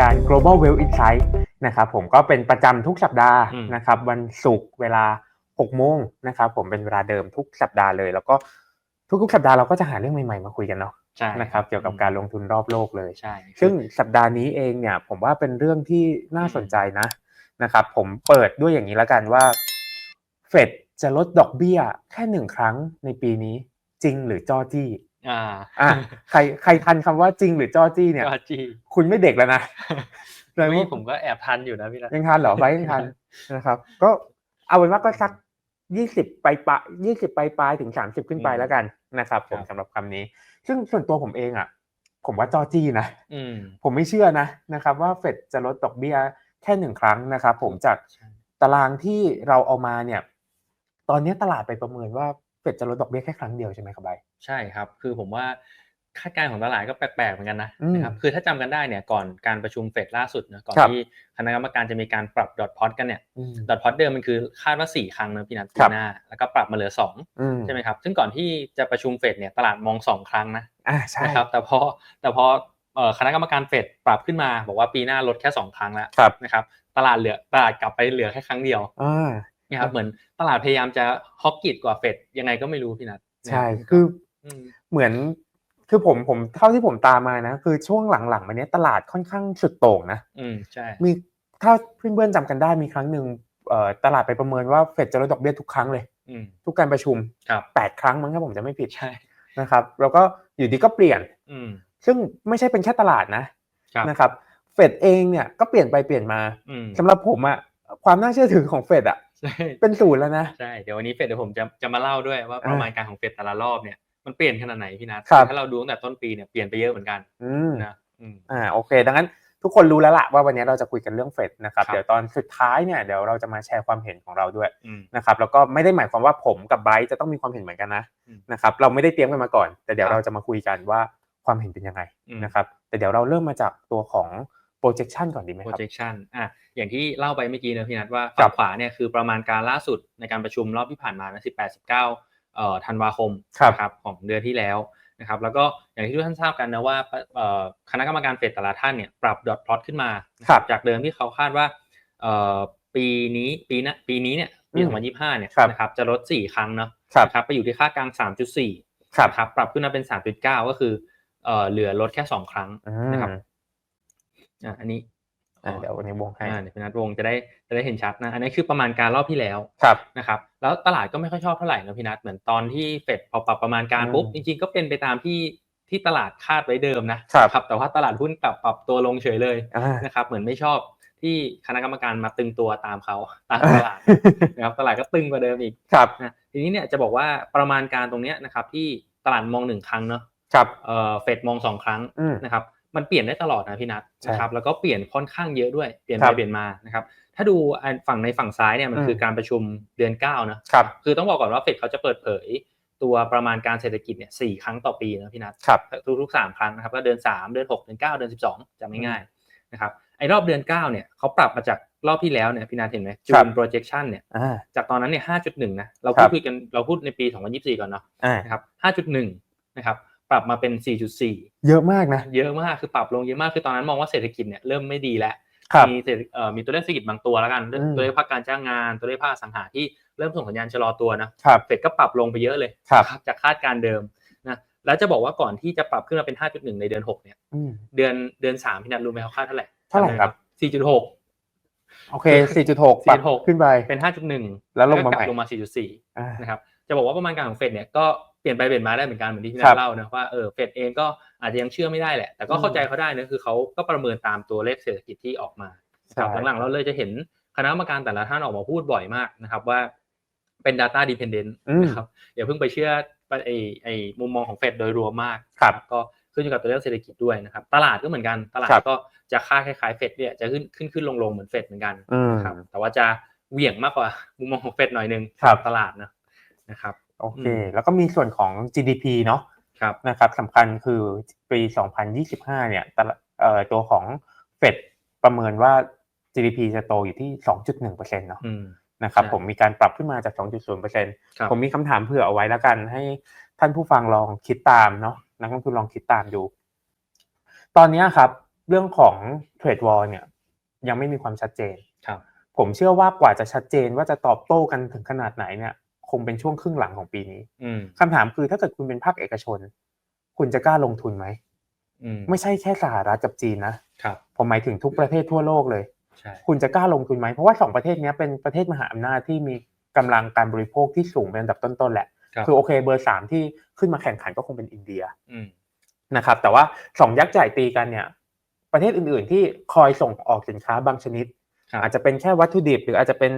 การ global wealth insight นะครับผมก็เป็นประจำทุกสัปดาห์อืมนะครับวันศุกร์เวลา6โมงนะครับผมเป็นเวลาเดิมทุกสัปดาห์เลย แล้วก็ทุกๆ สัปดาห์เราก็จะหาเรื่องใหม่ๆมาคุยกันเนาะใช่นะครับเกี่ยวกับการลงทุนรอบโลกเลยใช่ซึ่งสัปดาห์นี้เองเนี่ยผมว่าเป็นเรื่องที่น่าสนใจนะนะครับผมเปิดด้วยอย่างนี้แล้วกันว่าเฟดจะลดดอกเบี้ยแค่หนึ่งครั้งในปีนี้จริงหรือจอจี้ อ่าอะใครใครทันคำว่าจริงหรือจอจี้เนี่ย ก็จีคุณไม่เด็กแล้วนะเลยไม่ว่าผมก็แอบทันอยู่นะพี่รัตยังทันเหรอไว้ยังทัน นะครับ ก็เอาเป็นว่าก็สักยี่สิบไปปลายยี่สิบไปปลายถึงสามสิบขึ้นไปแล้วกันนะครับผมสำหรับคำนี้ ซึ่งส่วนตัวผมเองอะ ผมว่าจอจี้นะ อืม ผมไม่เชื่อนะนะครับว่าเฟดจะลดดอกเบี้ยแค่หนึ่งครั้งนะครับผมจากใช่ ตารางที่เราเอามาเนี่ย ตอนนี้ตลาดไปประเมินว่าเฟดจะลดดอกเบี้ยแค่ครั้งเดียวใช่ไหมครับใบ ใช่ครับ คือผมว่าคาดการณ์ของตลาดก็แปลกๆเหมือนกันนะอืมนะครับคือถ้าจำกันได้เนี่ยก่อนการประชุมเฟดล่าสุดนะก่อนครับที่คณะกรรมการจะมีการปรับดอทพอตกันเนี่ยอืมดอทพอตเดิมมันคือคาดว่าสี่ครั้งนะพี่นัทปีครับหน้าแล้วก็ปรับมาเหลือสองอืมใช่ไหมครับซึ่งก่อนที่จะประชุมเฟดเนี่ยตลาดมองสองครั้งนะอ่าใช่นะครับแต่พอแต่พอเอ่อคณะกรรมการเฟดปรับขึ้นมาบอกว่าปีหน้าลดแค่สองครั้งแล้วครับนะครับตลาดเหลือตลาดกลับไปเหลือแค่ครั้งเดียวอ่านะครับเหมือนตลาดพยายามจะฮอกกิดกว่าเฟดยังไงก็ไม่รู้พี่นัทใช่คืออืม เหมือนคือผมผมเท่าที่ผมตามมานะ คือช่วงหลังๆมาเนี้ยตลาดค่อนข้างสุดโต่งนะอืมใช่มีถ้าเพื่อนๆจำกันได้มีครั้งหนึ่งเอ่อตลาดไปประเมินว่าเฟดจะลดดอกเบี้ยทุกครั้งเลยอืมทุกการประชุมครับ8ครั้งมั้งถ้าผมจะไม่ผิดใช่นะครับ แล้วก็อยู่ดีก็เปลี่ยนอืมซึ่งไม่ใช่เป็นแค่ตลาดนะครับนะครับเฟดเองเนี่ยก็เปลี่ยนไปเปลี่ยนมาอืมสำหรับผมอะความน่าเชื่อถือของเฟดอะใช่เป็นศูนย์แล้วนะใช่เดี๋ยววันนี้เฟดเดี๋ยวผมจะจะมาเล่าด้วยว่าอ่าประมาณการของเฟดแต่ละรอบเนี่ย มันเปลี่ยนขนาดไหนพี่นัทครับ ถ้าเราดูตั้งแต่ต้นปีเนี่ยเปลี่ยนไปเยอะเหมือนกันอืมนะอืม อ่าโอเค ดังนั้นทุกคนรู้แล้วล่ะว่าวันนี้เราจะคุยกันเรื่องเฟดนะครับครับ เดี๋ยวตอนสุดท้ายเนี่ยเดี๋ยวเราจะมาแชร์ความเห็นของเราด้วยอืม นะครับแล้วก็ไม่ได้หมายความว่าผมกับไบรท์จะต้องมีความเห็นเหมือนกันนะอืมนะครับเราไม่ได้เตรียมกันมาก่อน แต่เดี๋ยวครับ เราจะมาคุยกันว่าความเห็นเป็นยังไงอืม นะครับแต่เดี๋ยวเราเริ่มมาจากตัวของ projection ก่อนดีไหมครับ projection อะอย่างที่เล่าไปเมื่อกี้นะพี่นัทว่าครัฝั่บงขวาเนี่ยคือประมาณการล่าสุดในการประชุมรอบที่ผ่านมานะ18 19เอ่อ ธันวาคมครับนะครับของเดือนที่แล้วนะครับแล้วก็อย่างที่ทุกท่านทราบกันนะว่าเอ่อคณะกรรมการเฟดแต่ละท่านเนี่ยปรับดอทพลอตขึ้นมาครับจากเดิมที่เขาคาดว่าเอ่อปีนี้ปีหน้าปีนี้เนี่ยปีอืม2025เนี่ยครับนะครับจะลด 4 ครั้งเนาะครับนะครับไปอยู่ที่ค่ากลาง 3.4ครับนะครับปรับขึ้นมาเป็น 3.9 ก็คือเอ่อเหลือลดแค่ 2 ครั้งอืนะครับมอะอันนี้อ่า เดี๋ยววันนี้วงให้อ่าเดี๋ยวพี่นัทวงจะได้จะได้เห็นชัดนะ อันนี้คือประมาณการรอบที่แล้วครับนะครับ แล้วตลาดก็ไม่ค่อยชอบเท่าไหร่นะพี่นัทเหมือนตอนที่เฟดพอปรับประมาณการอืมปุ๊บจริงๆก็เป็นไปตามที่ที่ตลาดคาดไว้เดิมนะครับแต่ว่าตลาดหุ้นกลับปรับตัวลงเฉยเลยอ่านะครับ เหมือนไม่ชอบที่คณะกรรมการมาตึงตัวตามเขาตามตลาดนะครับตลาดก็ตึงกว่าเดิมอีกครับนะทีนี้เนี่ยจะบอกว่าประมาณการตรงเนี้ยนะครับที่ตลาดมองหนึ่งครั้งเนาะครับเอ่อเฟดมองสองครั้งอืมนะครับ มันเปลี่ยนได้ตลอดนะพี่นัทใช่นะครับแล้วก็เปลี่ยนค่อนข้างเยอะด้วยเปลี่ยนครัไปบเปลี่ยนมานะครับถ้าดูอันฝั่งในฝั่งซ้ายเนี่ยมันอืมคือการประชุมเดือน9นะครับคือต้องบอกก่อนว่าเฟดเขาจะเปิดเผยตัวประมาณการเศรษฐกิจเนี่ยสี่ครั้งต่อปีนะพี่นัทครับทุกๆสามครั้งนะครับก็เดือน 3 เดือน 6 เดือน 9 เดือน 12จำง่ายๆนะครับไอ้รอบเดือน 9เนี่ยเขาปรับมาจากรอบที่แล้วเนี่ยพี่นัทเห็นไหมจูครับน projection เนี่ยอ่าจากตอนนั้นเนี่ย5.1นะเราครัพูดบคุยกันเราพูดในปี 2024 ก่อนเนาะอ่านะครับ5.1นะครับ ปรับมาเป็น 4.4 เยอะมากนะ เยอะมากคือปรับลงเยอะมากคือตอนนั้นมองว่าเศรษฐกิจเนี่ยเริ่มไม่ดีแล้วครับมีเศรษฐเอ่อมีตัวเลขเศรษฐกิจบางตัวแล้วกันเรื่องอืมตัวเลขภาคการจ้างงานตัวเลขภาคอสังหาที่เริ่มส่งสัญญาณชะลอตัวนะครับเฟดก็ปรับลงไปเยอะเลยครับจากคาดการณ์เดิมนะแล้วจะบอกว่าก่อนที่จะปรับขึ้นมาเป็น 5.1 ในเดือน 6 เนี่ยอืมเดือนเดือน3พี่นัทรู้ไหมเขาคาดเท่าไหร่เท่าไหร่ครับ 4.6โอเค 4.6ปรับ4.6 ขึ้นไป เป็น 5.1 แล้วลงมาก็กใหม่บลงมา 4.4อ่านะครับ จะบอกว่าประมาณการของเฟดเนี่ยก็ เปลี่ยนไปเปลี่ยนมาได้เหมือนกันเหมือนที่พี่ครันับทเล่านะว่าเออเฟดเองก็อาจจะยังเชื่อไม่ได้แหละ แต่ก็เข้าใจเขาได้นะคือเขาก็ประเมินตามตัวเลขเศรษฐกิจที่ออกมาครับใช่หลังๆเราเลยจะเห็นคณะกรรมการแต่ละท่านออกมาพูดบ่อยมากนะครับว่าเป็น data dependent อืมนะครับอย่าเพิ่งไปเชื่อไอ้ไอ้มุมมองของเฟดโดยรวมมากครับก็ขึ้นอยู่กับตัวเลขเศรษฐกิจด้วยนะครับ ตลาดก็เหมือนกันตลาดครับก็จะค่าดคล้ายๆเฟดเนี่ยจะขึ้นขึ้นขึ้นลงลงๆเหมือนเฟดเหมือนกันอืมนะครับแต่ว่าจะเหวี่ยงมากกว่ามุมมองของเฟดหน่อยนึงครับตลาดนะนะครับ โอเคอืมแล้วก็มีส่วนของ GDP เนาะครับนะครับสำคัญคือปี 2025 เนี่ยตลาดเอ่อตัวของเฟดประเมินว่า GDP จะโตอยู่ที่ 2.1%เนาะอืมนะครับใช่ผมมีการปรับขึ้นมาจาก 2.0%ครับผมมีคำถามเผื่อเอาไว้แล้วกัน ให้ท่านผู้ฟังลองคิดตามเนาะนักลงทุนลองคิดตามดู ตอนเนี้ยครับ เรื่องของเทรดวอลเนี่ย ยังไม่มีความชัดเจนครับผมเชื่อว่ากว่าจะชัดเจนว่าจะตอบโต้กันถึงขนาดไหนเนี่ย คงเป็นช่วงครึ่งหลังของปีนี้อืมคำถามคือถ้าเกิดคุณเป็นภาคเอกชน คุณจะกล้าลงทุนไหมอืมไม่ใช่แค่สหรัฐกับจีนนะครับผมหมายถึงทุกประเทศทั่วโลกเลยใช่คุณจะกล้าลงทุนไหมเพราะว่าสองประเทศเนี้ยเป็นประเทศมหาอำนาจที่มีกำลังการบริโภคที่สูงเป็นอันดับต้นๆแหละครับคือโอเคเบอร์สามที่ขึ้นมาแข่งขันก็คงเป็นอินเดียอืมนะครับ แต่ว่าสองยักษ์ใหญ่ตีกันเนี่ย ประเทศอื่นๆที่คอยส่งออกสินค้าบางชนิดครับอาจจะเป็นแค่วัตถุดิบ หรืออาจจะเป็น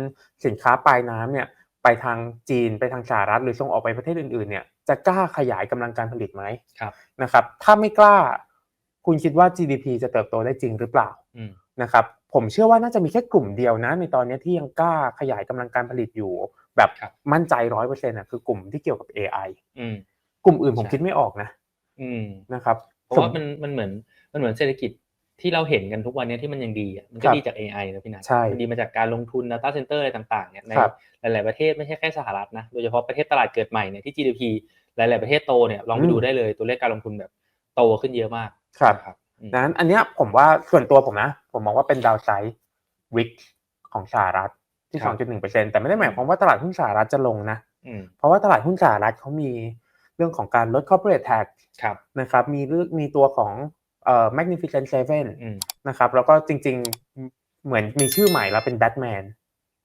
สินค้าปลายน้ำเนี่ย ไปทางจีนไปทางสหรัฐหรือส่งออกไปประเทศอื่นๆเนี่ยจะกล้าขยายกำลังการผลิตไหมครับนะครับ ถ้าไม่กล้า คุณคิดว่า GDP จะเติบโตได้จริงหรือเปล่าอืมนะครับผมเชื่อว่าน่าจะมีแค่กลุ่มเดียวนะ ในตอนนี้ที่ยังกล้าขยายกำลังการผลิตอยู่ แบบครับมั่นใจร้อยเปอร์เซ็นต์อะคือกลุ่มที่เกี่ยวกับ AI อืมกลุ่มอื่นผมใช่คิดไม่ออกนะอืมนะครับเพราะว่ามันมันเหมือนมันเหมือนเศรษฐกิจ ที่เราเห็นกันทุกวันเนี้ยที่มันยังดีอะมันก็ครับดีจาก AI นะพี่นัทใช่มันดีมาจากการลงทุน data center อะไรต่างๆเนี่ยในครับหลาย ๆประเทศไม่ใช่แค่สหรัฐนะโดยเฉพาะประเทศตลาดเกิดใหม่เนี่ยที่ GDP หลาย ๆประเทศโตเนี่ยลองไปอืมดูได้เลยตัวเลขการลงทุนแบบโตขึ้นเยอะมากครับนะครับอืมดังนั้นอันเนี้ยผมว่าส่วนตัวผมนะ ผมมองว่าเป็นดาวไซด์วิกของสหรัฐที่ครับ2.1%แต่ไม่ได้หมายความว่าตลาดหุ้นสหรัฐจะลงนะอืมเพราะว่าตลาดหุ้นสหรัฐเขามีเรื่องของการลด corporate tax ครับนะครับมีเรื่องมีตัวของ เอ่อ magnificent seven อืมนะครับ แล้วก็จริง ๆ เหมือนมีชื่อใหม่แล้วเป็นแบทแมน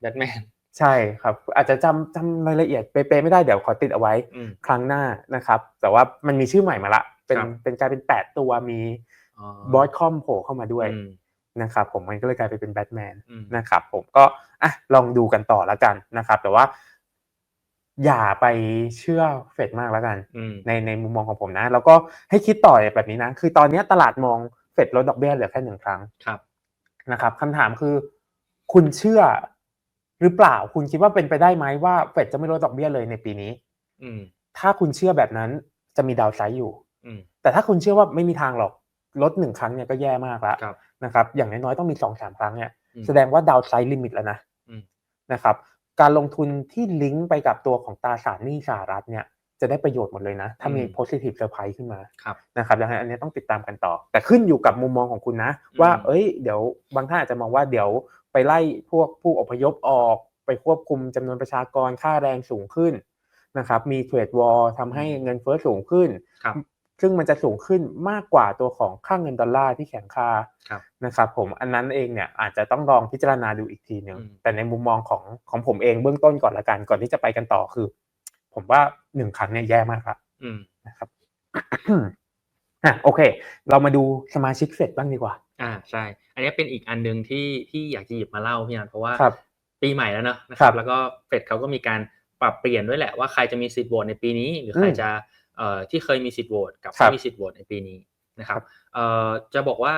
แบทแมนใช่ครับ อาจจะจำจำรายละเอียดเป๊ะๆไม่ได้เดี๋ยวขอติดเอาไว้อืมครั้งหน้านะครับ แต่ว่ามันมีชื่อใหม่มาละ เป็นครับเป็นกลายเป็นแปดตัวมีอ๋อบอสคอมโผล่เข้ามาด้วยอืมนะครับผมมันก็เลยกลายไปเป็นแบทแมนอืมนะครับผมก็อะลองดูกันต่อแล้วกันนะครับ แต่ว่า อย่าไปเชื่อเฟดมากแล้วกันอืมในในมุมมองของผมนะ แล้วก็ให้คิดต่อแบบนี้นะ คือตอนนี้ตลาดมองเฟดลดดอกเบี้ยเหลือแค่หนึ่งครั้งครับนะครับคำถามคือ คุณเชื่อหรือเปล่าคุณคิดว่าเป็นไปได้ไหมว่าเฟดจะไม่ลดดอกเบี้ยเลยในปีนี้ อืมถ้าคุณเชื่อแบบนั้นจะมีดาวไซด์อยู่อืมแต่ถ้าคุณเชื่อว่าไม่มีทางหรอกลดหนึ่งครั้งเนี่ยก็แย่มากแล้วครับนะครับ อย่างน้อยๆต้องมีสองสามครั้งเนี่ยอืมแสดงว่าดาวไซด์ลิมิตแล้วนะอืมนะครับ การลงทุนที่ลิงก์ไปกับตัวของตราสารหนี้สหรัฐเนี่ยจะได้ประโยชน์หมดเลยนะ ถ้ามี positive surprise ขึ้นมาครับนะครับดังนั้นอันนี้ต้องติดตามกันต่อ แต่ขึ้นอยู่กับมุมมองของคุณนะ ว่าอืมเอ้ย เดี๋ยวบางท่านอาจจะมองว่าเดี๋ยวไปไล่พวกผู้อพยพออกไปควบคุมจำนวนประชากรค่าแรงสูงขึ้นนะครับ มีเทรดวอลทำให้เงินเฟ้อสูงขึ้นครับ ซึ่งมันจะสูงขึ้นมากกว่าตัวของค่าเงินดอลลาร์ที่แข็งค่าครับนะครับผมอันนั้นเองเนี่ยอาจจะต้องลองพิจารณาดูอีกทีหนึ่งอืมแต่ในมุมมองของของผมเองเบื้องต้นก่อนละกันก่อนที่จะไปกันต่อคือ ผมว่าหนึ่งครั้งเนี่ยแย่มากละอืมนะครับอะโอเค เรามาดูสมาชิกเฟดบ้างดีกว่า อ่าใช่ อันนี้เป็นอีกอันหนึ่งที่ที่อยากจะหยิบมาเล่าพี่นันเพราะว่าครับปีใหม่แล้วเนอะนะคครัรับบแล้วก็เฟดเขาก็มีการปรับเปลี่ยนด้วยแหละว่าใครจะมีสิทธิ์โหวตในปีนี้ หรือใครอืมจะเอ่อ ที่เคยมีสิทธิ์โหวตกับครัไม่บมีสิทธิ์โหวตในปีนี้นะครัครับบเอ่อจะบอกว่า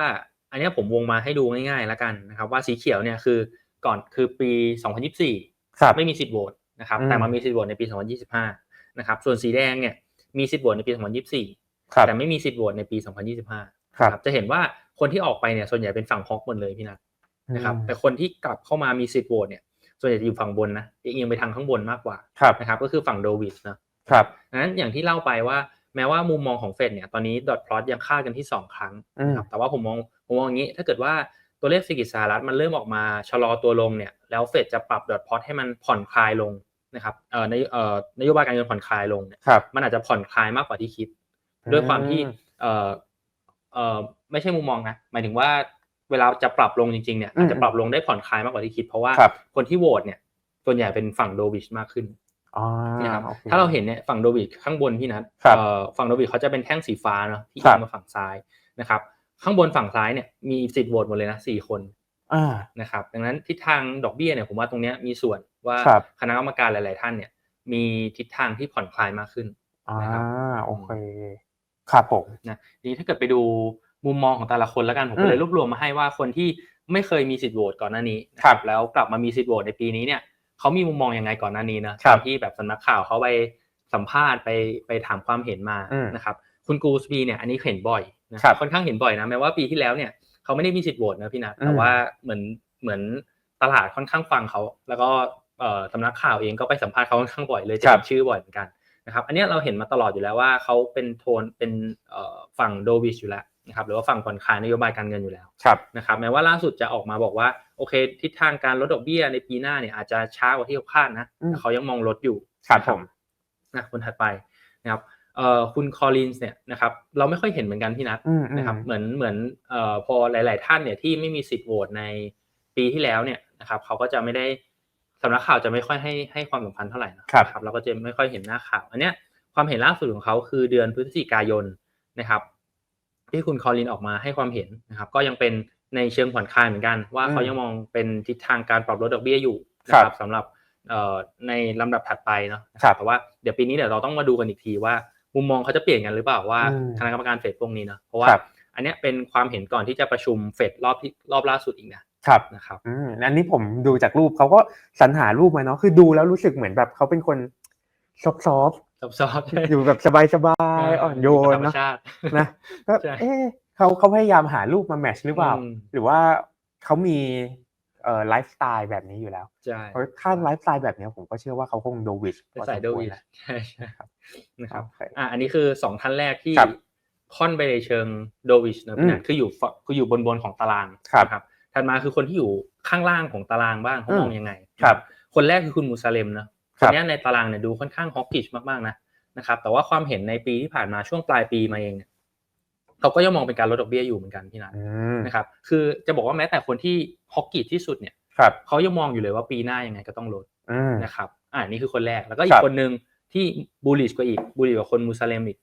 อันเนี้ยผมวงมาให้ดูง่ายๆแล้วกันนะครับ ว่าสีเขียวเนี่ยคือก่อนคือปี 2024ครับไม่มีสิทธิ์โหวตนะครับอืมแต่มามีสิทธิ์โหวตในปี 2025 นะครับ ส่วนสีแดงเนี่ยมีสิทธิ์โหวตในปี 2024ครับแต่ไม่มีสิทธิ์โหวตในปี 2025 ครับนะจะเห็นว่าคนที่ออกไปเนี่ยส่วนใหญ่เป็นฝั่งฮอกหมดเลยพี่นัทนะครับแต่คนที่กลับเข้ามามีสิทธิ์โหวตเนี่ยส่วนใหญ่จะอยู่ฝั่งบนนะเอียงไปทางข้างบนมากกว่าครับนะครับก็คือฝั่งโดวิดนะ ครับดังนั้นอย่างที่เล่าไปว่าแม้ว่ามุมมองของเฟดเนี่ยตอนนี้ดอทพลอตยังคาดกันที่ 2 ครั้งนะครับแต่ว่าผมมองผมมองอย่างนี้ ถ้าเกิดว่าตัวเลขเศรษฐกิจสหรัฐมันเริ่มออกมาชะลอตัวลงเนี่ยแล้วเฟดจะปรับดอทพลอตให้มันผ่อนคลายลงนะครับเอ่อในเอ่อนโยบายการเงินผ่อนคลายลงเนี่ยครับมันอาจจะผ่อนคลายมากกว่าที่คิด ด้วยความที่เอ่อเอ่อไม่ใช่มุมมองนะหมายถึงว่าเวลาจะปรับลงจริงๆเนี่ยอาจจะปรับลงได้ผ่อนคลายมากกว่าที่คิด เพราะว่าครับคนที่โหวตเนี่ยส่วนใหญ่เป็นฝั่งโดวิชมากขึ้นอ๋อ นะครับโอคถ้าเราเห็นเนี่ยฝั่งโดวิชข้างบนพี่นัทครับเอ่อฝั่งโดวิชเขาจะเป็นแท่งสีฟ้าเนาะที่ครัยิบงมาฝั่งซ้ายนะครับข้างบนฝั่งซ้ายเนี่ยมีสิทธิ์โหวตหมดเลยนะสี่คนอ่านะครับดังนั้นทิศทางดอกเบี้ยเนี่ยผมว่าตรงเนี้ยมีส่วนว่าครับคณะกรรมการหลาย ๆ ท่านเนี่ยมีทิศทางที่ผ่อนคลายมากขึ้นอ่านะครับโอเคครับผมนะทีนี้ถ้าเกิดไปดูมุมมองของแต่ละคนแล้วกันผมอืก็มเลยรวบรวมมาให้ว่าคนที่ไม่เคยมีสิทธิ์โหวตก่อนหน้านี้นะครับแล้วกลับมามีสิทธิ์โหวตในปีนี้เนี่ย เขามีมุมมองยังไงก่อนหน้านี้นะครับตามที่แบบสำนักข่าวเขาไปสัมภาษณ์ไปไปถามความเห็นมาอืมนะครับคุณกูสปีเนี่ยอันนี้เห็นบ่อยนะครับค่อนข้างเห็นบ่อยนะแม้ว่าปีที่แล้วเนี่ยเขาไม่ได้มีสิทธิ์โหวตนะพี่นัทแต่อืมว่าเหมือนเหมือนตลาดค่อนข้างฟังเขาแล้วก็เอ่อสำนักข่าวเองก็ไปสัมภาษณ์เขาค่อนข้างบ่อยเลยจะครัเห็บนชื่อบ่อยเหมือนกันนะครับอันเนี้ยเราเห็นมาตลอดอยู่แล้วว่าเขาเป็นโทนเป็นเอ่อฝั่งโดวิชอยู่แล้ว นะครับหรือว่าฝั่งผ่อนคลายนโยบายการเงินอยู่แล้วครับนะครับแม้ว่าล่าสุดจะออกมาบอกว่าโอเค ทิศทางการลดดอกเบี้ยในปีหน้าเนี่ยอาจจะช้ากว่าที่เขาคาดนะอืมแต่เขายังมองลดอยู่ครับนะผมนะคนถัดไปนะครับเอ่อคุณคอลินส์เนี่ยนะครับเราไม่ค่อยเห็นเหมือนกันพี่นัทอืมอืมนะครับเหมือนเหมือนเอ่อพอหลาย ๆ ท่านเนี่ยที่ไม่มีสิทธิ์โหวตในปีที่แล้วเนี่ยนะครับเขาก็จะไม่ได้สำนักข่าวจะไม่ค่อยให้ให้ความสำคัญเท่าไหร่นะครับครับเราก็จะไม่ค่อยเห็นหน้าข่าว อันเนี้ยความเห็นล่าสุดของเขาคือเดือนพฤศจิกายนนะครับ ที่คุณคอลินออกมาให้ความเห็นนะครับ ก็ยังเป็นในเชิงผ่อนคลายเหมือนกัน ว่าอืมเขายังมองเป็นทิศทางการปรับลดดอกเบี้ยอยู่นะคครัรับบสำหรับเอ่อในลำดับถัดไปเนาะครับแต่ว่าเดี๋ยวปีนี้เดี๋ยวเราต้องมาดูกันอีกทีว่า มุมมองเขาจะเปลี่ยนกันหรือเปล่าว่าอืมคณะกรรมการเฟดพวกนี้เนาะเพราะว่าครับอันเนี้ยเป็นความเห็นก่อนที่จะประชุมเฟดรอบที่รอบล่าสุดอีกนะครับนะครับอืมอันนี้ผมดูจากรูปเขาก็สรรหารูปมาเนาะคือดูแล้วรู้สึกเหมือนแบบเขาเป็นคนซอฟต์ ซอฟต์ๆอยู่แบบสบายๆอ่อนโยนธรรมเนาะชาตินะก็ใช่เอ๊ะเขาเขาพยายามหารูปมาแมทช์หรือเปล่าอืมหรือว่าเขามีเอ่อไลฟ์สไตล์แบบนี้อยู่แล้วใช่เพราะถ้าไลฟ์สไตล์แบบนี้ผมก็เชื่อว่าเขาคงโดวิชเป็นสายโดวิชใช่ใช่ครับนะครับโอเคอะอันนี้คือสองท่านแรกที่ครับค่อนไปในเชิงโดวิชนะพี่นัทคืออยู่ฝั่งคืออยู่บนบนๆของตารางครับนะครับถัดมาคือคนที่อยู่ข้างล่างของตารางบ้างเขามองอืมยังไงครับ คนแรกคือคุณมูซาเลมนะ คครันบเนี้ยในตารางเนี่ยดูค่อนข้างฮอกกิชมากๆนะนะครับ แต่ว่าความเห็นในปีที่ผ่านมาช่วงปลายปีมาเองเนี่ยเขาก็ยังมองเป็นการลดดอกเบี้ยอยู่เหมือนกันพี่นัทอืมนะครับ คือจะบอกว่าแม้แต่คนที่ฮอกกิชที่สุดเนี่ยครับเขายังมองอยู่เลยว่าปีหน้ายังไงก็ต้องลดอืมนะครับ อ่านี่คือคนแรกแล้วก็อีครักบคนหนึ่งที่บูลลิชกว่าอีกบูลลิชกว่าคนมูซาเลมอีก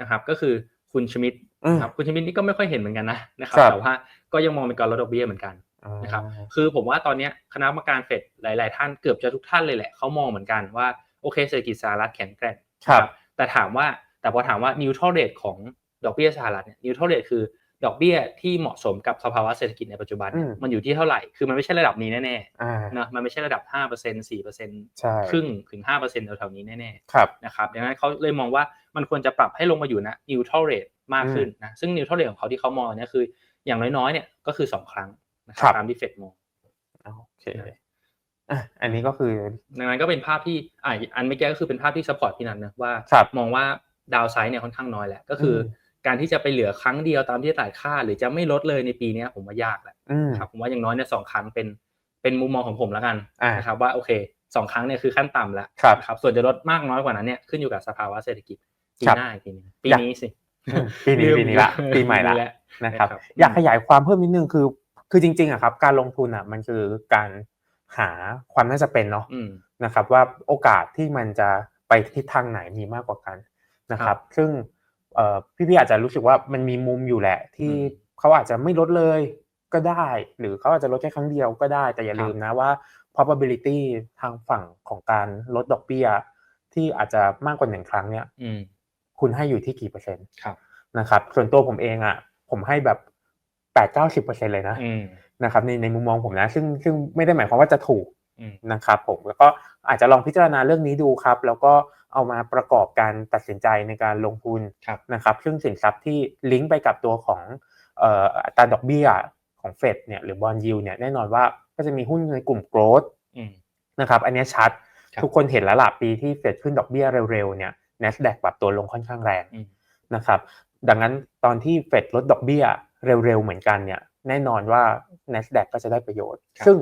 นะครับ ก็คือคุณชมิดอืมนะครับคุณชมิดนี่ก็ไม่ค่อยเห็นเหมือนกันนะนะครับครับแต่ว่าก็ยังมองเป็นการลดดอกเบี้ยเหมือนกัน นะครับคือผมว่าตอนเนี้ยคณะกรรมการเฟดหลาย ๆ ท่านเกือบจะทุกท่านเลยแหละเขามองเหมือนกันว่าโอเคเศรษฐกิจสหรัฐแข็งแกร่งครับนะแต่ถามว่าแต่พอถามว่า neutral rate ของดอกเบี้ยสหรัฐเนี่ย neutral rate คือดอกเบี้ยที่เหมาะสมกับสภาวะเศรษฐกิจในปัจจุบันเนี่ยอืมมันอยู่ที่เท่าไหร่ คือมันไม่ใช่ระดับนี้แน่อ่าๆนะมันไม่ใช่ระดับ 5% 4%ใช่ครึ่งถึง 5%แถวๆนี้แน่ครับๆนะครับดังนั้นเขาเลยมองว่ามันควรจะปรับให้ลงมาอยู่นะ neutral rate มากขึ้นนะซึ่ง neutral rate ของเขาที่เขามองเนี่ยคืออย่างน้อยๆเนี่ยก็คือ 2 ครั้ง นะคครัรับบตามที่เฟดมองโอเคอะอันนี้ก็คือดังนั้นก็เป็นภาพที่อ่าอันเมื่อกี้ก็คือเป็นภาพที่ซัพพอร์ตพี่นันนะว่าครับมองว่าดาวไซด์เนี่ยค่อนข้างน้อยแหละก็คืออการที่จะไปเหลือครั้งเดียวตามที่ตลาดคาดหรือจะไม่ลดเลยในปีเนี้ยผมว่ายากแหละอืมครับผมว่าอย่างน้อยเนี่ยสองครั้งเป็นเป็นมุมมองของผมแล้วกันอ่านนะครับว่าโอเคสองครั้งเนี่ยคือขั้นต่ำแล้วครับนะครับส่วนจะลดมากน้อยกว่านั้นเนี่ยขึ้นอยู่กับสภาวะเศรษฐกิจปีครับหน้าอีกทีหนึงปีอยากนี้สิอืมปีนี้ลืมปีนี้ละลืมปีใหม่ละปีนี้ละนะครับนะครับ อยากขยายความเพิ่มนิดนึงคือ คือจริงๆอะครับ การลงทุนอะมันคือการหาความน่าจะเป็นเนาะอืมนะครับ ว่าโอกาสที่มันจะไปทิศทางไหนมีมากกว่ากันนะคครัรับบซึ่งเอ่อพี่ๆอาจจะรู้สึกว่ามันมีมุมอยู่แหละ ที่อืมเขาอาจจะไม่ลดเลยก็ได้ หรือเขาอาจจะลดแค่ครั้งเดียวก็ได้ แต่อย่าครับลืมนะว่า probability ทางฝั่งของการลดดอกเบี้ย ที่อาจจะมากกว่าหนึ่งครั้งเนี่ยอืมคุณให้อยู่ที่กี่เปอร์เซ็นต์ครับนะครับ ส่วนตัวผมเองอะ ผมให้แบบ แปดเก้าสิบเปอร์เซ็นเลยนะอืมนะครับในในมุมมองผมนะ ซึ่งซึ่งไม่ได้หมายความว่าจะถูกอืมนะครับผมแล้วก็อาจจะลองพิจารณาเรื่องนี้ดูครับ แล้วก็เอามาประกอบการตัดสินใจในการลงทุนครับนะครับ ซึ่งสินทรัพย์ที่ลิงก์ไปกับตัวของเอ่ออัตราดอกเบี้ยของเฟดเนี่ยหรือบอลยูเนี่ยแน่นอนว่าก็จะมีหุ้นในกลุ่มโกลดอืมนะครับ อันเนี้ยชัดครับทุกคนเห็นแล้วล่ะปีที่เฟดขึ้นดอกเบี้ยเร็วๆเนี่ย NASDAQ ปรับตัวลงค่อนข้างแรงอืมนะครับ ดังนั้นตอนที่เฟดลดดอกเบี้ย เร็วๆเหมือนกันเนี่ยแน่นอนว่า NASDAQ ก็จะได้ประโยชน์ครับซึ่ง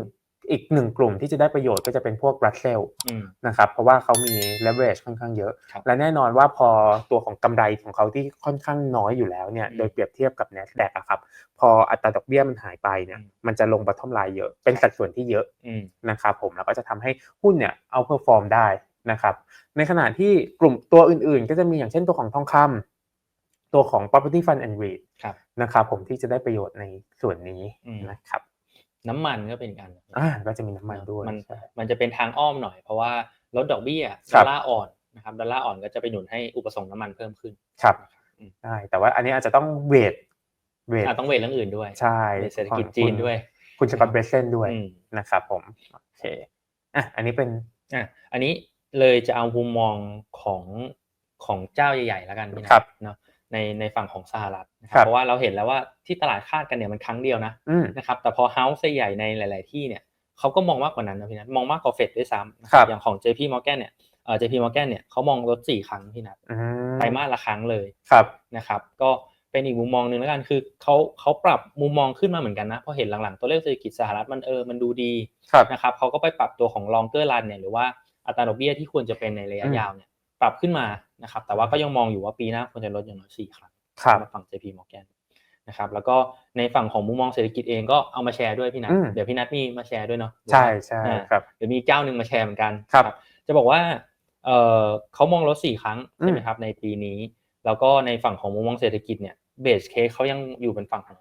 อีกหนึ่งกลุ่มที่จะได้ประโยชน์ก็จะเป็นพวก Russell อืมนะครับเพราะว่าเขามี leverage ค่อนข้างเยอะครับและแน่นอนว่าพอตัวของกำไรของเขาที่ค่อนข้างน้อยอยู่แล้วเนี่ยอืมโดยเปรียบเทียบกับ NASDAQ อะครับพออัตราดอกเบี้ยมันหายไปเนี่ยอืมมันจะลง bottom line เยอะเป็นสัดส่วนที่เยอะอืมนะครับผมแล้วก็จะทำให้หุ้นเนี่ยเอาเพอร์ฟอร์มได้นะครับในขณะที่กลุ่มตัวอื่นๆ ก็จะมีอย่างเช่นตัวของทองคำตัวของ property fund and REIT ครับ นะครับผมที่จะได้ประโยชน์ในส่วนนี้อืมนะครับ น้ำมันก็เป็นอีกอันอ่าก็จะมีน้ำมันด้วยมันใช่มันจะเป็นทางอ้อมหน่อยเพราะว่าลดดอกเบี้ยครัดบอลลาร์อ่อนนะครับดอลลาร์อ่อนก็จะไปหนุนให้อุปสงค์น้ำมันเพิ่มขึ้นครับนะครับอืมใช่แต่ว่าอันนี้อาจจะต้องเวทเวทอะต้องเวทเรื่องอื่นด้วยใช่เวทเศรษฐกิจของจีนคุณด้วย คุณสกอตเบรเซนด้วยอืมนะครับผมโอเคอะอันนี้เป็นอะอันนี้เลยจะเอามุมมองของของเจ้าใหญ่ๆแล้วกันพี่นะครับเนาะ ในในฝั่งของสหรัฐนะคครัรับบเพราะว่าเราเห็นแล้วว่าที่ตลาดคาดกันเนี่ยมันครั้งเดียวนะอืมนะครับแต่พอเฮาส์ใหญ่ๆในหลาย ๆ ที่เนี่ยเขาก็มองมากกว่านั้นนะพี่นัทมองมากกว่าเฟดด้วยซ้ำนะครับอย่างของ JP Morgan เนี่ยเอ่อ JP Morgan เนี่ยเขามองลดสี่ครั้งพี่นัทอืมไตรมาสละครั้งเลยครับนะครับ ก็เป็นอีกมุมมองหนึ่งแล้วกันคือเขาเขาปรับมุมมองขึ้นมาเหมือนกันนะเพราะเห็นหลัง ๆ ตัวเลขเศรษฐกิจสหรัฐมันเออมันดูดีครับนะครับเขาก็ไปปรับตัวของ longer run เนี่ยหรือว่าอัตราดอกเบี้ยที่ควรจะเป็นในระยะอืมยาวเนี่ย ปรับขึ้นมานะครับ แต่ว่าก็ยังมองอยู่ว่าปีหน้าควรจะลดอย่างน้อยสี่ครั้งครับสำหรับฝั่ง JP Morgan นะครับ แล้วก็ในฝั่งของมุมมองเศรษฐกิจเองก็เอามาแชร์ด้วยพี่นัทอืมเดี๋ยวพี่นัทมีมาแชร์ด้วยเนาะใช่ใช่อ่าครับเดี๋ยวมีเจ้าหนึ่งมาแชร์เหมือนกันครับ จะบอกว่าเออเขามองลดสี่ครั้งใช่ไหมอืมครับในปีนี้ แล้วก็ในฝั่งของมุมมองเศรษฐกิจเนี่ยเบสเคสเขายังอยู่เป็นฝั่งของ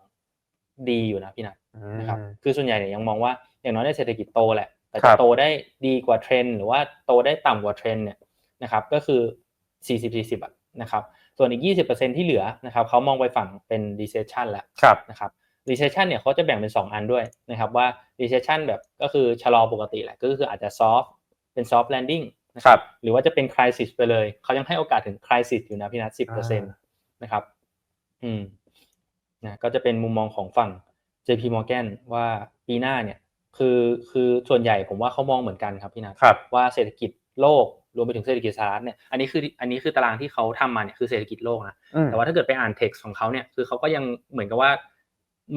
ดีอยู่นะพี่นัทนะครับอืมคือส่วนใหญ่เนี่ยยังมองว่าอย่างน้อยในเศรษฐกิจโตแหละแต่ครัจะบโตได้ดีกว่าเทรนด์หรือว่าโตได้ต่ำกว่าเทรนด์เนี่ย นะครับก็คือ 40 40อะนะครับส่วนอีก 20%ที่เหลือนะครับเขามองไปฝั่งเป็น recession แล้วครับนะครับ recession เนี่ยเขาจะแบ่งเป็น 2 อันด้วยนะครับว่า recession แบบก็คือชะลอปกติแหละก็คืออาจจะ soft เป็น soft landing นะครับหรือว่าจะเป็น crisis ไปเลย เขายังให้โอกาสถึง crisis อยู่นะพี่นัท10%นะครับอืมนะก็จะเป็นมุมมองของฝั่ง JP Morgan ว่าปีหน้าเนี่ยคือคือส่วนใหญ่ผมว่าเขามองเหมือนกันครับพี่นัทครับว่าเศรษฐกิจโลก รวมไปถึงเศรษฐกิจสหรัฐเนี่ยอันนี้คืออันนี้คือตารางที่เขาทำมาเนี่ยคือเศรษฐกิจโลกนะอืมแต่ว่าถ้าเกิดไปอ่านเท็กซ์ของเขาเนี่ยคือเขาก็ยังเหมือนกับว่า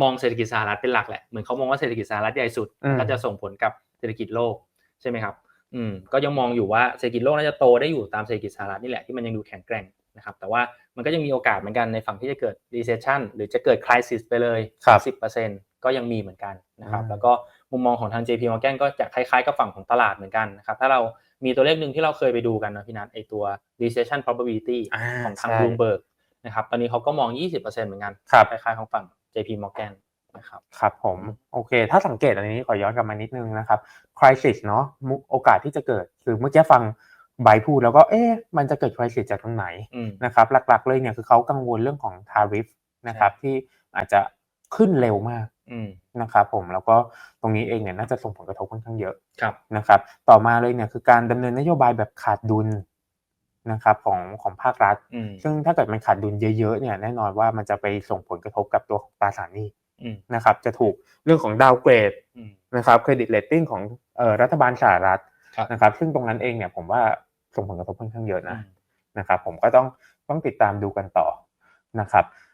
มองเศรษฐกิจสหรัฐเป็นหลักแหละเหมือนเขามองว่าเศรษฐกิจสหรัฐใหญ่สุดอืมก็จะส่งผลกับเศรษฐกิจโลกใช่ไหมครับอืมก็ยังมองอยู่ว่าเศรษฐกิจโลกน่าจะโตได้อยู่ตามเศรษฐกิจสหรัฐนี่แหละที่มันยังดูแข็งแกร่งนะครับแต่ว่ามันก็ยังมีโอกาสเหมือนกันในฝั่งที่จะเกิด recession หรือจะเกิด crisis ไปเลยครับสิบเปอร์เซ็นก็ยังมีเหมือนกันนะครับอืมแล้วก็มุมมองของทาง JP Morgan ก็จะคล้ายๆกับฝั่งของตลาดเหมือนกันนะครับถ้าเรา มีตัวเลขหนึ่งที่เราเคยไปดูกันนะพี่นัทไอตัว recession probability อ่าของทางใช่ Bloomberg นะครับตอนนี้เขาก็มอง 20%เหมือนกันครับคล้ายๆของฝั่ง JP Morgan นะครับครับผมโอเค ถ้าสังเกตอันนี้ขอย้อนกลับมานิดนึงนะครับ crisis เนาะมุโอกาสที่จะเกิดคือเมื่อกี้ฟังไบร์ทพูดแล้วก็เอ๊ะมันจะเกิด crisis จากตรงไหนอืมนะครับหลักๆเลยเนี่ยคือเขากังวลเรื่องของ tariff นะครับที่อาจจะ ขึ้นเร็วมากอืมนะครับผมแล้วก็ตรงนี้เองเนี่ยน่าจะส่งผลกระทบค่อนข้างเยอะครับนะครับ ต่อมาเลยเนี่ยคือการดำเนินนโยบายแบบขาดดุลนะครับของของภาครัฐอืมซึ่งถ้าเกิดมันขาดดุลเยอะๆเนี่ยแน่นอนว่ามันจะไปส่งผลกระทบกับตัวของตราสารหนี้อืมนะครับ จะถูกเรื่องของดาวเกรดอืมนะครับเครดิตเลตติ้งของเอ่อรัฐบาลสหรัฐครับนะครับ ซึ่งตรงนั้นเองเนี่ยผมว่าส่งผลกระทบค่อนข้างเยอะอืนะมนะครับ ผมก็ต้องต้องติดตามดูกันต่อนะครับอ่า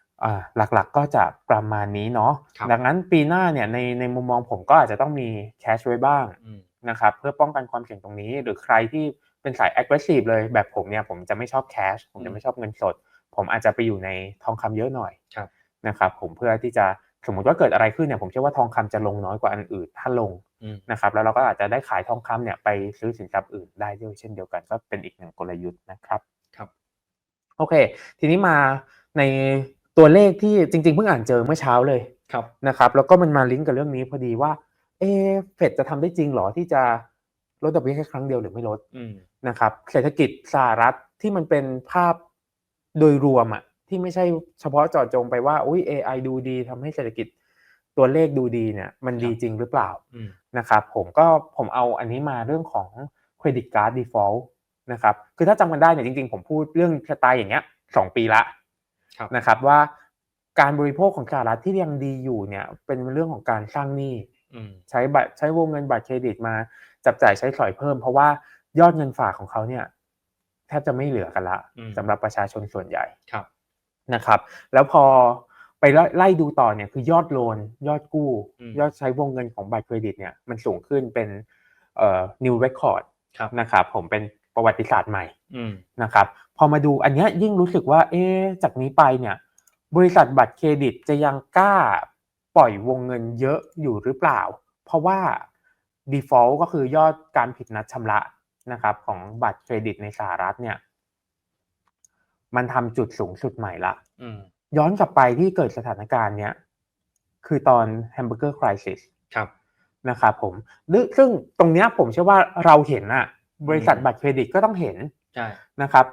หลักๆก็จะประมาณนี้เนาะครับดังนั้นปีหน้าเนี่ยในในมุมมองผมก็อาจจะต้องมีแคชไว้บ้างอืมนะครับเพื่อป้องกันความเสี่ยงตรงนี้ หรือใครที่เป็นสาย aggressive เลยแบบผมเนี่ยผมจะไม่ชอบแคชผมอืจะมไม่ชอบเงินสด ผมอาจจะไปอยู่ในทองคำเยอะหน่อยครับนะครับผมเพื่อที่จะสมมติว่าเกิดอะไรขึ้นเนี่ยผมเชื่อว่าทองคำจะลงน้อยกว่าอันอื่นถ้าลงอืมนะครับแล้วเราก็อาจจะได้ขายทองคำเนี่ยไปซื้อสินทรัพย์อื่นได้ด้วยเช่นเดียวกันก็เป็นอีกหนึ่งกลยุทธ์นะครับครับโอเค ทีนี้มาใน ตัวเลขที่จริง ๆ เพิ่งอ่านเจอเมื่อเช้าเลยครับนะครับ แล้วก็มันมาลิงก์กับเรื่องนี้พอดีว่า เอะเฟดจะทำได้จริงเหรอที่จะลดดอกเบี้ยแค่ครั้งเดียวหรือไม่ลดอืมนะครับเศรษฐกิจสหรัฐที่มันเป็นภาพโดยรวมอะที่ไม่ใช่เฉพาะเจาะจงไปว่าอุ้ย AI ดูดีทำให้เศรษฐกิจตัวเลขดูดีเนี่ย มันดีจริงหรือเปล่าอืมนะครับผมก็ผมเอาอันนี้มาเรื่องของ Credit Card Default นะครับคือถ้าจำกันได้เนี่ยจริงๆ ผมพูดเรื่องสไตล์อย่างเงี้ยสองปีละครับ นะครับว่าการบริโภคของสหรัฐที่ยังดีอยู่เนี่ยเป็นเรื่องของการสร้างหนี้อืมใช้บัตรใช้วงเงินบัตรเครดิตมาจับจ่ายใช้สอยเพิ่ม เพราะว่ายอดเงินฝากของเขาเนี่ยแทบจะไม่เหลือกันละอืมสำหรับประชาชนส่วนใหญ่ครับนะครับ แล้วพอไปไล่ไล่ดูต่อเนี่ยคือยอดโลนยอดกู้อืมยอดใช้วงเงินของบัตรเครดิตเนี่ยมันสูงขึ้นเป็นเอ่อ new record ครับนะครับผมเป็น ประวัติศาสตร์ใหม่อืมนะครับ พอมาดูอันเนี้ยยิ่งรู้สึกว่า เอ๊ะจากนี้ไปเนี่ย บริษัทบัตรเครดิตจะยังกล้าปล่อยวงเงินเยอะอยู่หรือเปล่า เพราะว่า default ก็คือยอดการผิดนัดชำระนะครับ ของบัตรเครดิตในสหรัฐเนี่ย มันทำจุดสูงสุดใหม่ละอืมย้อนกลับไปที่เกิดสถานการณ์เนี้ยคือตอน Hamburger Crisis ครับนะครับผมหรือซึ่งตรงเนี้ยผมเชื่อว่าเราเห็นอะ บริษัทอืมบัตรเครดิตก็ต้องเห็นใช่นะครับ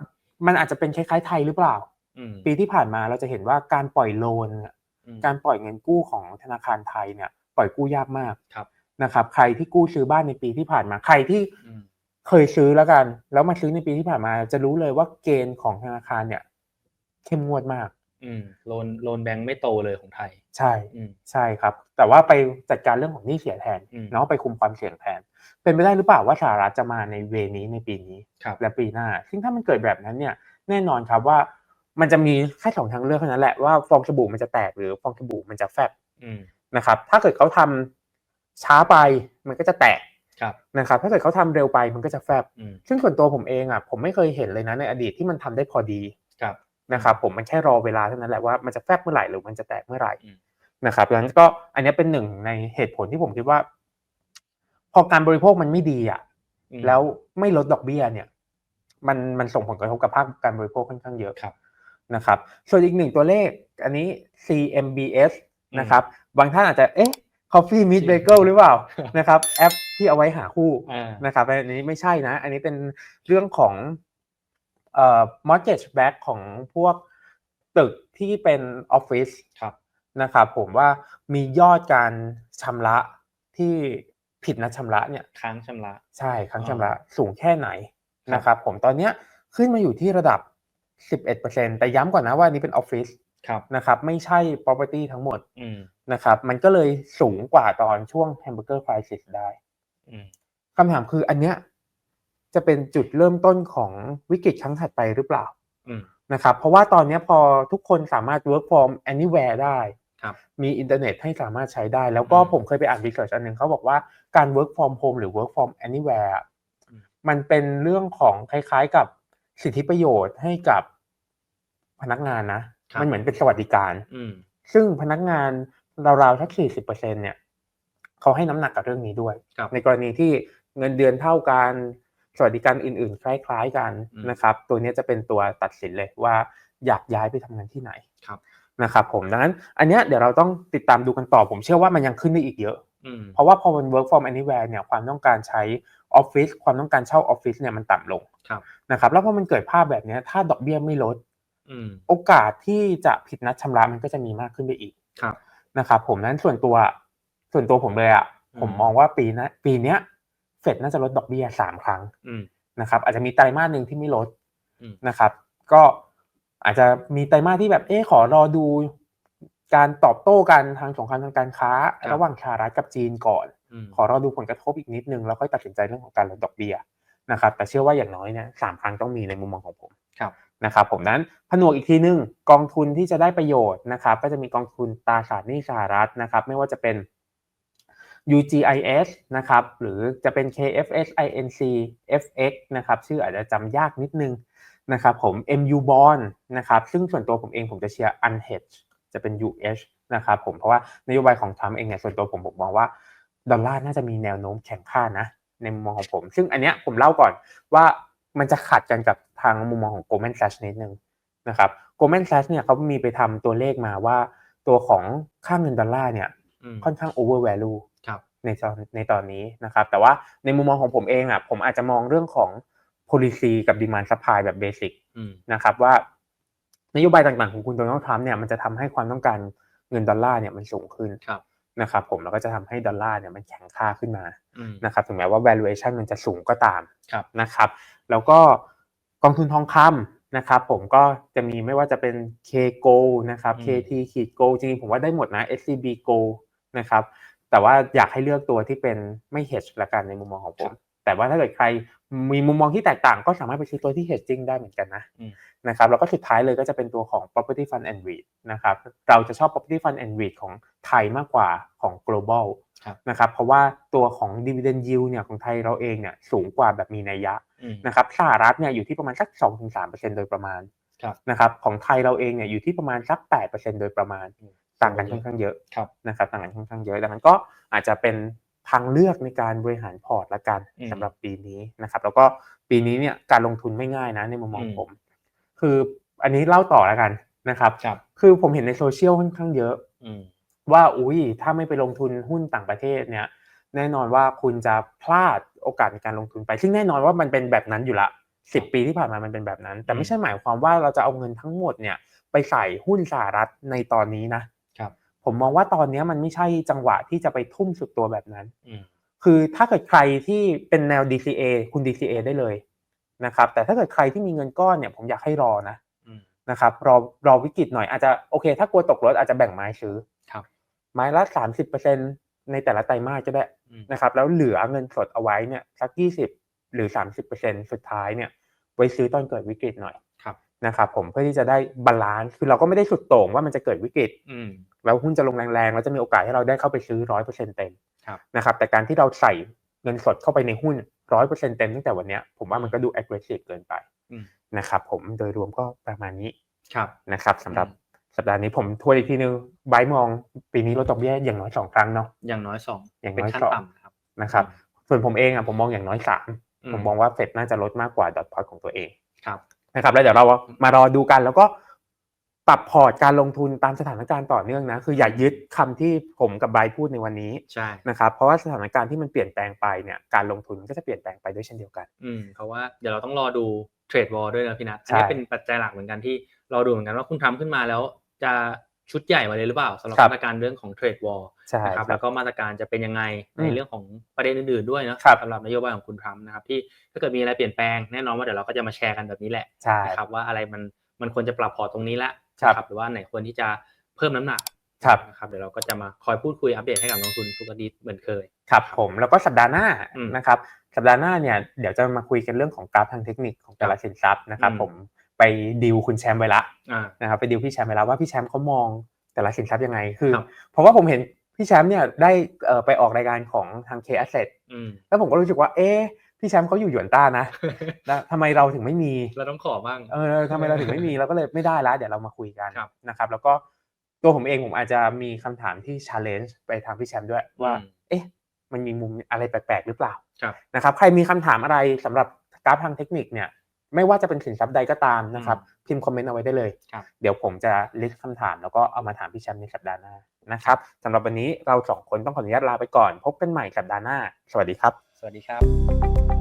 มันอาจจะเป็นคล้ายๆไทยหรือเปล่าอืมปีที่ผ่านมาเราจะเห็นว่าการปล่อยโลนอะอืมการปล่อยเงินกู้ของธนาคารไทยเนี่ยปล่อยกู้ยากมากครับนะครับ ใครที่กู้ซื้อบ้านในปีที่ผ่านมา ใครที่อืมเคยซื้อแล้วกัน แล้วมาซื้อในปีที่ผ่านมา จะรู้เลยว่าเกณฑ์ของธนาคารเนี่ย เข้มงวดมาก อืมโลนโลนแบงค์ไม่โตเลยของไทย ใช่อืมใช่ครับ แต่ว่าไปจัดการเรื่องของหนี้เสียแทนอืมเนาะไปคุมความเสี่ยงแทน เป็นไปได้หรือเปล่าว่าสหรัฐจะมาในเวนี้ในปีนี้ครับและปีหน้า ซึ่งถ้ามันเกิดแบบนั้นเนี่ย แน่นอนครับว่า มันจะมีแค่สองทางเลือกเท่านั้นแหละว่าฟองสบู่มันจะแตกหรือฟองสบู่มันจะแฟบอืมนะครับ ถ้าเกิดเขาทำช้าไปมันก็จะแตกครับนะครับถ้าเกิดเขาทำเร็วไปมันก็จะแฟบอืมซึ่งส่วนตัวผมเองอะผมไม่เคยเห็นเลยนะในอดีตที่มันทำได้พอดีครับ นะครับผมมันแค่รอเวลาเท่านั้นแหละว่ามันจะแฟบเมื่อไหร่หรือมันจะแตกเมื่อไหร่อืมนะครับดังนั้นก็อันนี้เป็นหนึ่งในเหตุผลที่ผมคิดว่า พอการบริโภคมันไม่ดีอะอืมแล้วไม่ลดดอกเบี้ยเนี่ย มันมันส่งผลกระทบกับภาคการบริโภคค่อนข้างเยอะครับนะครับ ส่วนอีกหนึ่งตัวเลข อันนี้ CMBS อืมนะครับ บางท่านอาจจะเอ๊ะ Coffee Meet Bagel หรือเปล่านะครับ แอปที่เอาไว้หาคู่อ่านะครับอันนี้ไม่ใช่นะ อันนี้เป็นเรื่องของ เอ่อ mortgage back ของพวกตึกที่เป็นออฟฟิศครับนะครับผมว่ามียอดการชำระที่ผิดนัดชำระเนี่ยค้างชำระ ใช่ครั้งอ๋อชำระสูงแค่ไหนครับนะครับผมตอนเนี้ยขึ้นมาอยู่ที่ระดับ 11%แต่ย้ำก่อนนะว่าอันนี้เป็นออฟฟิศครับนะครับไม่ใช่ property ทั้งหมดอืมนะครับมันก็เลยสูงกว่าตอนช่วง hamburger crisis ได้อืมคำถามคืออันเนี้ย จะเป็นจุดเริ่มต้นของวิกฤตครั้งถัดไปหรือเปล่าอืมนะครับ เพราะว่าตอนเนี้ยพอทุกคนสามารถ work from anywhere ได้ครับมีอินเทอร์เน็ตให้สามารถใช้ได้ แล้วก็อืมผมเคยไปอ่านรีเสิร์ชอันหนึ่งเขาบอกว่าการ work from home หรือ work from anywhere อะอืมมันเป็นเรื่องของคล้ายๆกับสิทธิประโยชน์ให้กับพนักงานนะ มันเหมือนเป็นสวัสดิการอืมซึ่งพนักงานราวๆสักสี่สิบเปอร์เซ็นเนี่ยเขาให้น้ำหนักกับเรื่องนี้ด้วยครับในกรณีที่เงินเดือนเท่ากัน สวัสดิการอื่นๆ คล้าย ๆกันอืมนะครับ ตัวเนี้ยจะเป็นตัวตัดสินเลยว่าอยากย้ายไปทำงานที่ไหนครับนะครับผมดังนั้น อันเนี้ยเดี๋ยวเราต้องติดตามดูกันต่อ ผมเชื่อว่ามันยังขึ้นได้อีกเยอะอืมเพราะว่าพอมัน work from anywhere เนี่ยความต้องการใช้ออฟฟิศความต้องการเช่าออฟฟิศเนี่ยมันต่ำลงครับนะครับแล้วพอมันเกิดภาพแบบเนี้ยถ้าดอกเบี้ยไม่ลดอืมโอกาสที่จะผิดนัดชำระมันก็จะมีมากขึ้นไปอีกครับนะครับ ผมนั้นส่วนตัวส่วนตัวผมเลยอะอืมผมมองว่าปีนะปีเนี้ย เฟดน่าจะลดดอกเบี้ยสามครั้งอืมนะครับอาจจะมีไตรมาสหนึ่งที่ไม่ลดอืมนะครับ ก็อาจจะมีไตรมาสที่แบบเอ๊ะขอรอดูการตอบโต้กันทางสงครามทางการค้า ระหว่างสหรัฐกับจีนก่อนอืมขอรอดูผลกระทบอีกนิดนึงแล้วค่อยตัดสินใจเรื่องของการลดดอกเบี้ยนะครับ แต่เชื่อว่าอย่างน้อยเนี่ยสามครั้งต้องมีในมุมมองของผมครับนะครับผมนั้นผนวกอีกทีนึงกองทุนที่จะได้ประโยชน์นะครับ ก็จะมีกองทุนตราสารหนี้สหรัฐนะครับ ไม่ว่าจะเป็น UGIS นะครับหรือจะเป็น KFS INC FX นะครับชื่ออาจจะจำยากนิดนึงนะครับผม MU Bond นะครับซึ่งส่วนตัวผมเองผมจะเชียร์ unhedged จะเป็น UH นะครับผมเพราะว่านโยบายของทรัมป์เองเนี่ยส่วนตัวผมผมมองว่าดอลลาร์น่าจะมีแนวโน้มแข็งค่านะในมุมมองของผม ซึ่งอันเนี้ยผมเล่าก่อนว่ามันจะขัดกันกับทางมุมมองของ Goldman Sachs นิดนึงนะครับ Goldman Sachs เนี่ยเขามีไปทำตัวเลขมาว่า ตัวของค่าเงินดอลลาร์เนี่ยอืมค่อนข้าง over value ครับ ในตอนในตอนนี้นะครับ แต่ว่าในมุมมองของผมเองอะ ผมอาจจะมองเรื่องของ policy กับ demand supply แบบ basic อืมนะครับ ว่านโยบายต่างๆของคุณโดนัลด์ทรัมป์เนี่ยมันจะทำให้ความต้องการเงินดอลลาร์เนี่ยมันสูงขึ้นครับนะครับ ผมแล้วก็จะทำให้ดอลลาร์เนี่ยมันแข็งค่าขึ้นมาอืมนะครับถึงแม้ว่า valuation มันจะสูงก็ตามครับนะครับ แล้วก็กองทุนทองคำนะครับผมก็จะมีไม่ว่าจะเป็น K Gold นะครับอืม KT ขีด Gold จริงๆผมว่าได้หมดนะ SCB Gold นะครับ แต่ว่าอยากให้เลือกตัวที่เป็นไม่ hedge ละกันในมุมมองของผม แต่ว่าถ้าเกิดใครมีมุมมองที่แตกต่างก็สามารถไปซื้อตัวที่ hedging ได้เหมือนกันนะอืมนะครับแล้วก็สุดท้ายเลยก็จะเป็นตัวของ property fund and REIT นะครับเราจะชอบ property fund and REIT ของไทยมากกว่าของ global ครับนะครับเพราะว่าตัวของ dividend yield เนี่ยของไทยเราเองเนี่ยสูงกว่าแบบมีนัยยะอืมนะครับสหรัฐเนี่ยอยู่ที่ประมาณสัก 2-3%โดยประมาณครับนะครับของไทยเราเองเนี่ยอยู่ที่ประมาณสัก 8%โดยประมาณอืม ต่างกันค่อนข้างเยอะครับนะครับต่างกันค่อนข้างเยอะดังนั้นก็อาจจะเป็นทางเลือกในการบริหารพอร์ตละกันอืมสำหรับปีนี้นะครับแล้วก็ปีนี้เนี่ยการลงทุนไม่ง่ายนะในมุมมองอืมผม คืออันนี้เล่าต่อแล้วกันนะครับครับคือผมเห็นในโซเชียลค่อนข้างเยอะอืมว่าอุ้ยถ้าไม่ไปลงทุนหุ้นต่างประเทศเนี่ย แน่นอนว่าคุณจะพลาดโอกาสในการลงทุนไป ซึ่งแน่นอนว่ามันเป็นแบบนั้นอยู่ละสิบปีที่ผ่านมามันเป็นแบบนั้น แต่ไม่ใช่หมายความว่าเราจะเอาเงินทั้งหมดเนี่ย ไปใส่หุ้นสหรัฐในตอนนี้นะครับ ผมมองว่าตอนนี้มันไม่ใช่จังหวะที่จะไปทุ่มสุดตัวแบบนั้นอืมคือถ้าเกิดใครที่เป็นแนว DCA คุณ DCA ได้เลยนะครับ แต่ถ้าเกิดใครที่มีเงินก้อนเนี่ย ผมอยากให้รอนะอืมนะครับ รอรอวิกฤตหน่อยอาจจะโอเค ถ้ากลัวตกรถอาจจะแบ่งไม้ซื้อครับ ไม้ละสามสิบเปอร์เซ็นในแต่ละไตรมาสก็ได้อืมนะครับ แล้วเหลือเงินสดเอาไว้เนี่ยสักยี่สิบหรือสามสิบเปอร์เซ็นสุดท้ายเนี่ย ไว้ซื้อตอนเกิดวิกฤตหน่อยครับ นะครับผมเพื่อที่จะได้บาลานซ์คือเราก็ไม่ได้สุดโต่งว่ามันจะเกิดวิกฤตอืมแล้วหุ้นจะลงแรงๆแล้วจะมีโอกาสให้เราได้เข้าไปซื้อร้อยเปอร์เซ็นต์เต็มครับนะครับแต่การที่เราใส่เงินสดเข้าไปในหุ้นร้อยเปอร์เซ็นต์เต็มตั้งแต่วันเนี้ยผมว่ามันก็ดู aggressive เกินไปอืมนะครับผมโดยรวมก็ประมาณนี้ครับนะครับสำหรับอืมสัปดาห์นี้ผมทวนอีกทีนึงไบร์ทมองปีนี้ลดดอกเบี้ยอย่างน้อยสองครั้งเนาะอย่างน้อยสองอย่างเป็นน้อยขั้นสองต่ำนะครับนะครับส่วนผมเองอะผมมองอย่างน้อยสามผมมองว่าเฟดน่าจะลดมากกว่าดอทพอตของตัวเองครับ นะครับแล้วเดี๋ยวเรามารอดูกัน แล้วก็ปรับพอร์ตการลงทุนตามสถานการณ์ต่อเนื่องนะคืออย่ายึดคำที่ผมกับไบร์ทพูดในวันนี้ใช่นะครับเพราะว่าสถานการณ์ที่มันเปลี่ยนแปลงไปเนี่ยการลงทุนก็จะเปลี่ยนแปลงไปด้วยเช่นเดียวกันอืมเพราะว่าเดี๋ยวเราต้องรอดูเทรดวอลด้วยนะพี่นัทใช่อันนี้เป็นปัจจัยหลักเหมือนกันที่เราดูเหมือนกันว่าคุณทำขึ้นมาแล้วจะ ชุดใหญ่มาเลยหรือเปล่าสำหรับครับมาตรการเรื่องของเทรดวอลใช่นะครับครัแล้บวก็มาตรการจะเป็นยังไงอืมในเรื่องของประเด็นอื่นๆด้วยนะครับสำหรับนโยบายของคุณทรัมป์นะครับที่ถ้าเกิดมีอะไรเปลี่ยนแปลงแน่นอนว่าเดี๋ยวเราก็จะมาแชร์กันแบบนี้แหละใช่นะครับว่าอะไรมันมันควรจะปรับพอร์ตตรงนี้ละครับนะหรือว่าไหนควรที่จะเพิ่มน้ำหนักครับนะครับเดี๋ยวเราก็จะมาคอยพูดคุยอัปเดตให้กับนักลงทุนทุกอาทิตย์เหมือนเคยครับผมแล้วก็สัปดาห์หน้าอืมนะครับสัปดาห์หน้าเนี่ยเดี๋ยวจะมาคุยกันเรื่องของกราฟทางเทคนิคของแต่ละสินทรัพย์นะครับอืมผม ไปดิวคุณแชมป์ไว้ละอ่านะครับไปดิวพี่แชมป์ไว้แล้วว่าพี่แชมป์เขามองแต่ละสินทรัพย์ยังไงคือครับเพราะว่าผมเห็นพี่แชมป์เนี่ยได้เอ่อไปออกรายการของทาง K Asset อืมแล้วผมก็รู้สึกว่าเอ๊ะพี่แชมป์เขาอยู่หยวนต้านะแล้วทำไมเราถึงไม่มี เราต้องขอบ้าง เออทำไมเราถึงไม่มีเราก็เลยไม่ได้แล้วเดี๋ยวเรามาคุยกันครับนะครับ แล้วก็ตัวผมเองผมอาจจะมีคำถามที่ challenge ไปทางพี่แชมป์ด้วยว่าอืมเอ๊ะ มันมีมุมอะไรแปลกๆหรือเปล่าครับนะครับ ใครมีคำถามอะไรสำหรับกราฟทางเทคนิคเนี่ย ไม่ว่าจะเป็นสินทรัพย์ใดก็ตามนะครับ พิมพ์คอมเมนต์เอาไว้ได้เลยครับเดี๋ยวผมจะลิสต์คำถาม แล้วก็เอามาถามพี่แชมป์ในสัปดาห์หน้านะครับสำหรับวันนี้เราสองคนต้องขออนุญาตลาไปก่อน พบกันใหม่สัปดาห์หน้า สวัสดีครับ สวัสดีครับ